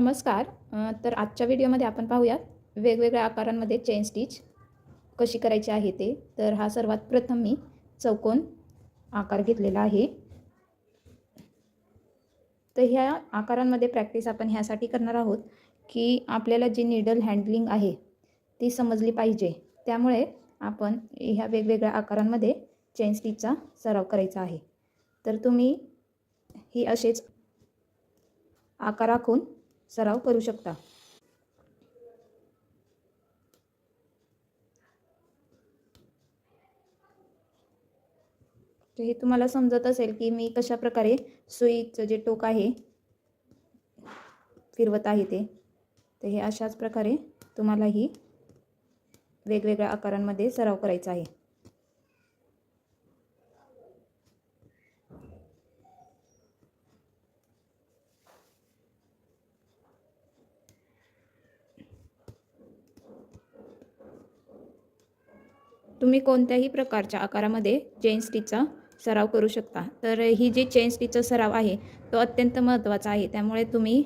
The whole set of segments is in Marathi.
नमस्कार. तर आजच्या व्हिडिओमध्ये आपण पाहूयात वेगवेगळ्या आकारांमध्ये चेन स्टिच कशी करायची आहे ते. तर हा सर्वात प्रथम मी चौकोन आकार घेतलेला आहे. तर ह्या आकारांमध्ये प्रॅक्टिस आपण ह्यासाठी करणार आहोत की आपल्याला जी निडल हँडलिंग आहे ती समजली पाहिजे. त्यामुळे आपण ह्या वेगवेगळ्या आकारांमध्ये चेन स्टिचचा सराव करायचा आहे. तर तुम्ही ही असेच आकार आखून सराव करू शकता. हे तुम्हाला समजत असेल की मी कशा प्रकारे सुईचं जे टोक आहे फिरवत आहे ते. तर हे अशाच प्रकारे तुम्हालाही वेगवेगळ्या आकारांमध्ये सराव करायचा आहे. तुम्ही कोणत्याही प्रकारच्या आकारामध्ये चेन स्टिचचा सराव करू शकता. तर ही जी चेन स्टिचचा सराव आहे तो अत्यंत महत्त्वाचा आहे. त्यामुळे तुम्ही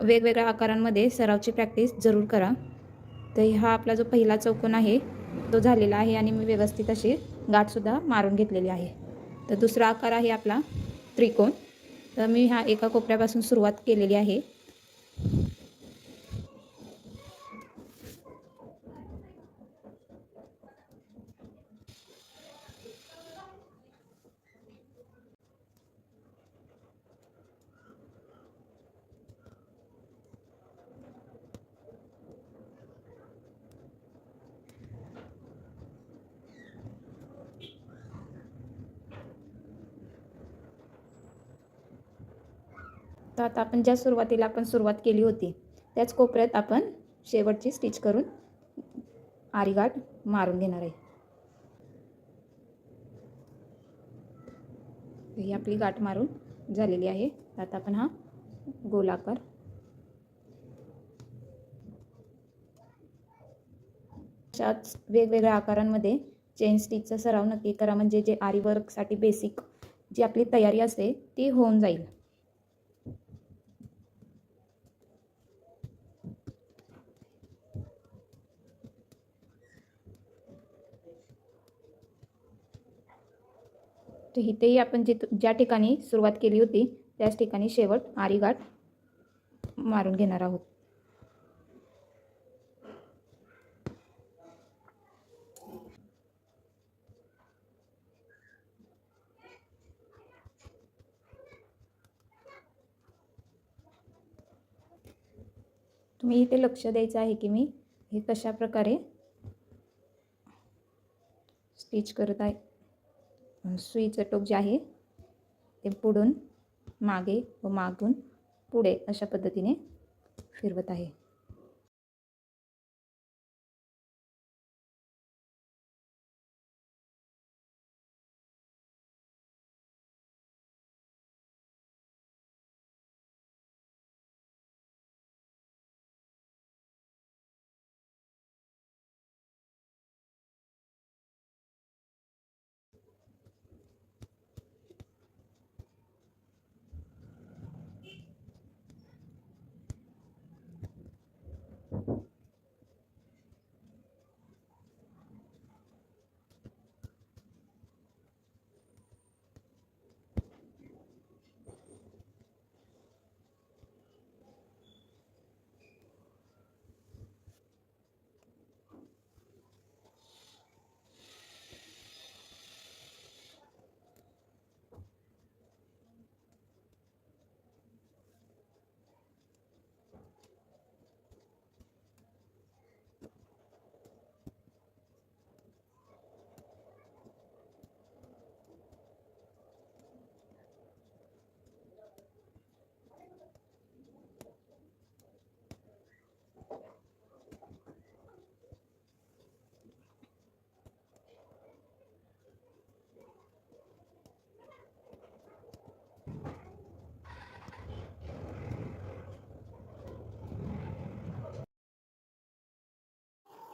वेगवेगळ्या आकारांमध्ये सरावची प्रॅक्टिस जरूर करा. तर हा आपला जो पहिला चौकोन आहे तो झालेला आहे आणि मी व्यवस्थित अशी गाठसुद्धा मारून घेतलेली आहे. तर दुसरा आकार आहे आपला त्रिकोण. तर मी ह्या एका कोपऱ्यापासून सुरुवात केलेली आहे. तर आता आपण ज्या सुरुवातीला आपण सुरुवात केली होती त्याच कोपऱ्यात आपण शेवटची स्टिच करून आरीगाठ मारून घेणार आहे. ही आपली गाठ मारून झालेली आहे. आता आपण हा गोलाकार अशाच वेगवेगळ्या आकारांमध्ये चेन स्टिचचा सराव नक्की करा. म्हणजे जे आरी वर्कसाठी बेसिक जी आपली तयारी असते ती होऊन जाईल. तर इथेही आपण जिथ ज्या ठिकाणी सुरुवात केली होती त्याच ठिकाणी शेवट आरीगाठ मारून घेणार आहोत. तुम्ही इथे लक्ष द्यायचं आहे की मी हे कशा प्रकारे स्टिच करत आहे. सुईचं टोक जे आहे ते पुढून मागे व मागून पुढे अशा पद्धतीने फिरवत आहे.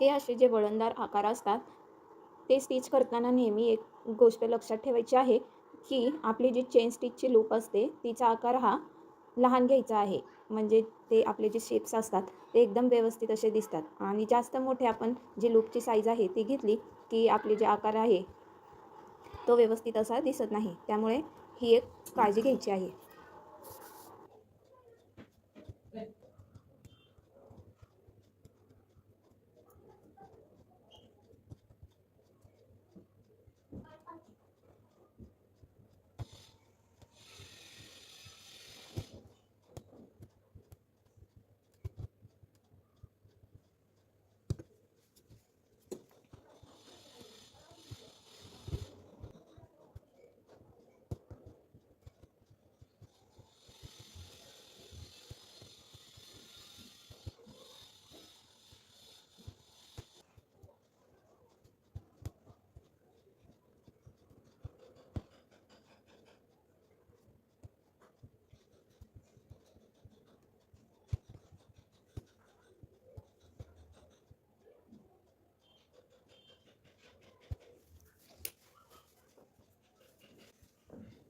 हे असे जे वळणदार आकार असतात ते स्टिच करताना नेहमी एक गोष्ट लक्षात ठेवायची आहे की आपली जी चेन स्टिचची लूप असते तिचा आकार हा लहान घ्यायचा आहे. म्हणजे ते आपले जे शेप्स असतात ते एकदम व्यवस्थित असे दिसतात. आणि जास्त मोठे आपण जी लूपची साईज आहे ती घेतली की आपले जे आकार आहे तो व्यवस्थित असा दिसत नाही. त्यामुळे ही एक काळजी घ्यायची आहे.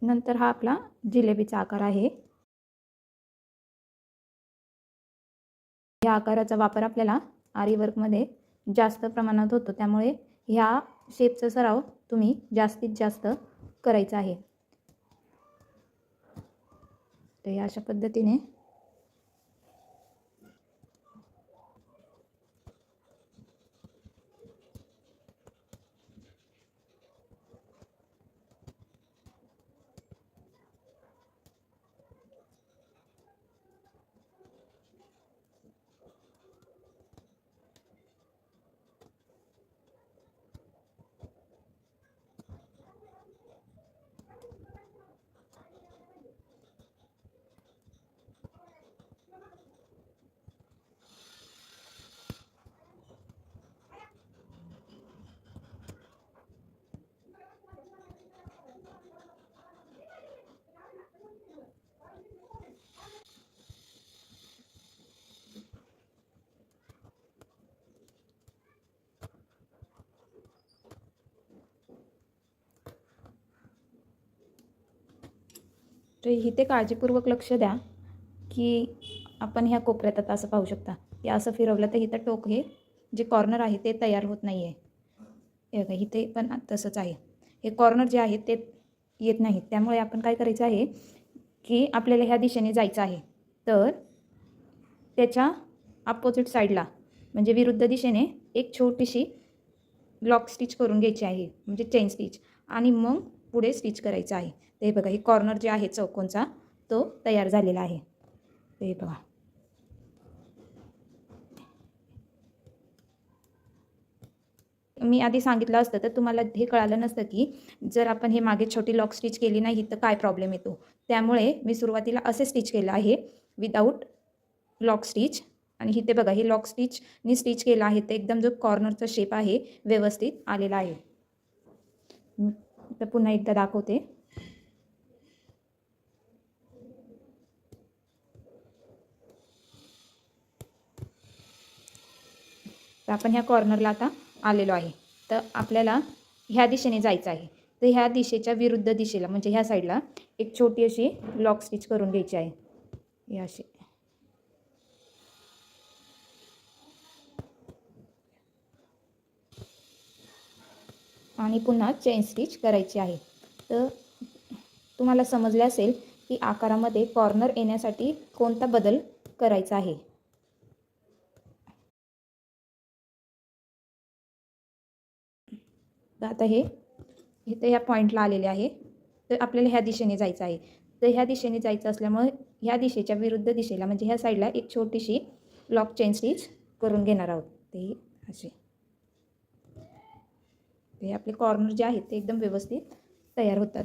नंतर हा आपला जिलेबीचा आकार आहे. या आकाराचा वापर आपल्याला आरीवर्कमध्ये जास्त प्रमाणात होतो. त्यामुळे ह्या शेपचा सराव तुम्ही जास्तीत जास्त करायचा आहे. तर अशा पद्धतीने तर इथे काळजीपूर्वक लक्ष द्या की आपण ह्या कोपऱ्यात आता असं पाहू शकता. की असं फिरवलं तर इथं टोक हे जे कॉर्नर आहे ते तयार होत नाही आहे बघा इथे पण तसंच आहे. हे कॉर्नर जे आहे ते येत नाहीत. त्यामुळे आपण काय करायचं आहे की आपल्याला ह्या दिशेने जायचं आहे. तर त्याच्या अपोजिट साईडला म्हणजे विरुद्ध दिशेने एक छोटीशी ब्लॉक स्टिच करून घ्यायची आहे. म्हणजे चेन स्टिच आणि मग पुढे स्टिच करायचं आहे. ते बघा हे कॉर्नर जे आहे चौकोनचा तो तयार झालेला आहे. ते बघा. मी आधी सांगितलं असतं तर तुम्हाला हे कळालं नसतं की जर आपण हे मागे छोटी लॉक स्टिच केली नाही तर काय प्रॉब्लेम येतो? त्यामुळे मी सुरुवातीला असे स्टिच केलं आहे विदाऊट लॉक स्टिच आणि इथे बघा हे लॉक स्टिचनी स्टिच केलं आहे तर एकदम जो कॉर्नरचा शेप आहे व्यवस्थित आलेला आहे. तर पुन्हा एकदा दाखवते. तर आपण ह्या कॉर्नरला आता आलेलो आहे. तर आपल्याला ह्या दिशेने जायचं आहे. तर ह्या दिशेच्या विरुद्ध दिशेला म्हणजे ह्या साईडला एक छोटी अशी लॉक स्टिच करून घ्यायची आहे. हे अशी आणि पुन्हा चेन स्टिच करायची आहे. तर तुम्हाला समजले असेल की आकारामध्ये कॉर्नर येण्यासाठी कोणता बदल करायचा आहे. तर आता हे इथे ह्या पॉईंटला आलेले आहे. तर आपल्याला ह्या दिशेने जायचं आहे. तर ह्या दिशेने जायचं असल्यामुळे ह्या दिशेच्या विरुद्ध दिशेला म्हणजे ह्या साईडला एक छोटीशी लॉक चेन स्टिच करून घेणार आहोत. ते असे. ते आपले कॉर्नर जे आहेत ते एकदम व्यवस्थित तयार होतात.